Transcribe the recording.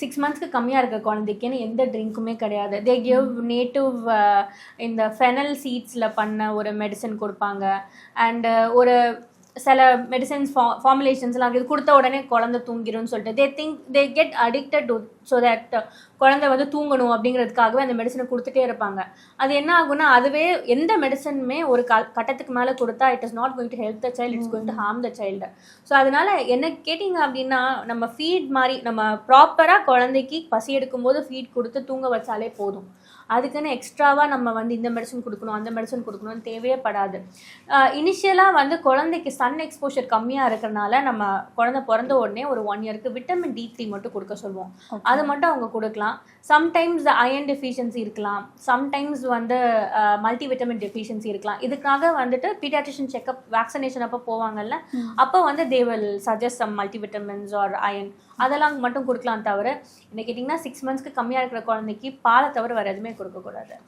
Six மந்த்ஸ்க்கு கம்மியாக இருக்க குழந்தைக்குன்னு எந்த ட்ரிங்க்குமே கிடையாது. தே கிவ் நேட்டிவ் இந்த ஃபெனல் சீட்ஸில் பண்ண ஒரு மெடிசன் கொடுப்பாங்க. அண்டு uh, ஒரு சில மெடிசன்ஸ் ஃபா ஃபார்முலேஷன்ஸ்லாம் இது கொடுத்த உடனே குழந்தை தூங்கிடும்னு சொல்லிட்டு. They think they get addicted to so that குழந்தை வந்து தூங்கணும் அப்படிங்கிறதுக்காகவே அந்த மெடிசனை கொடுத்துட்டே இருப்பாங்க. அது என்ன ஆகும்னா அதுவே எந்த மெடிசனுமே ஒரு க கட்டத்துக்கு மேலே கொடுத்தா it is not going to help the child it's going to harm the child so அதனால என்ன கேட்டிங்க அப்படின்னா நம்ம ஃபீட் மாதிரி நம்ம ப்ராப்பராக குழந்தைக்கு பசி எடுக்கும்போது ஃபீட் கொடுத்து தூங்க வச்சாலே போதும். அதுக்குன்னு எக்ஸ்ட்ராவாக நம்ம வந்து இந்த மெடிசன் கொடுக்கணும் அந்த மெடிசன் கொடுக்கணும்னு தேவையே படாது. இனிஷியலாக வந்து குழந்தைக்கு சன் எக்ஸ்போஷர் கம்மியாக இருக்கிறனால நம்ம குழந்தை பிறந்த உடனே ஒரு ஒன் இயருக்கு விட்டமின் டி த்ரீ மட்டும் கொடுக்க சொல்லுவோம். அது மட்டும் அவங்க கொடுக்கலாம். சம்டைம்ஸ் அயன் டெஃபிஷியன்சி இருக்கலாம். சம்டைம்ஸ் வந்து மல்டி விட்டமின் டெஃபிஷியன்சி இருக்கலாம். இதுக்காக வந்துட்டு பீடியாட்ரிஷியன் செக்அப் வேக்சினேஷன் அப்போ போவாங்கல்ல? அப்போ வந்து they will suggest some multi vitamins or iron அதெல்லாம் மட்டும் கொடுக்கலாம் தவிர என்ன கேட்டிங்கன்னா சிக்ஸ் மந்த்ஸ்க்கு கம்மியாக இருக்கிற குழந்தைக்கு பாலை தவிர வேறு எதுவுமே கொடுக்கக்கூடாது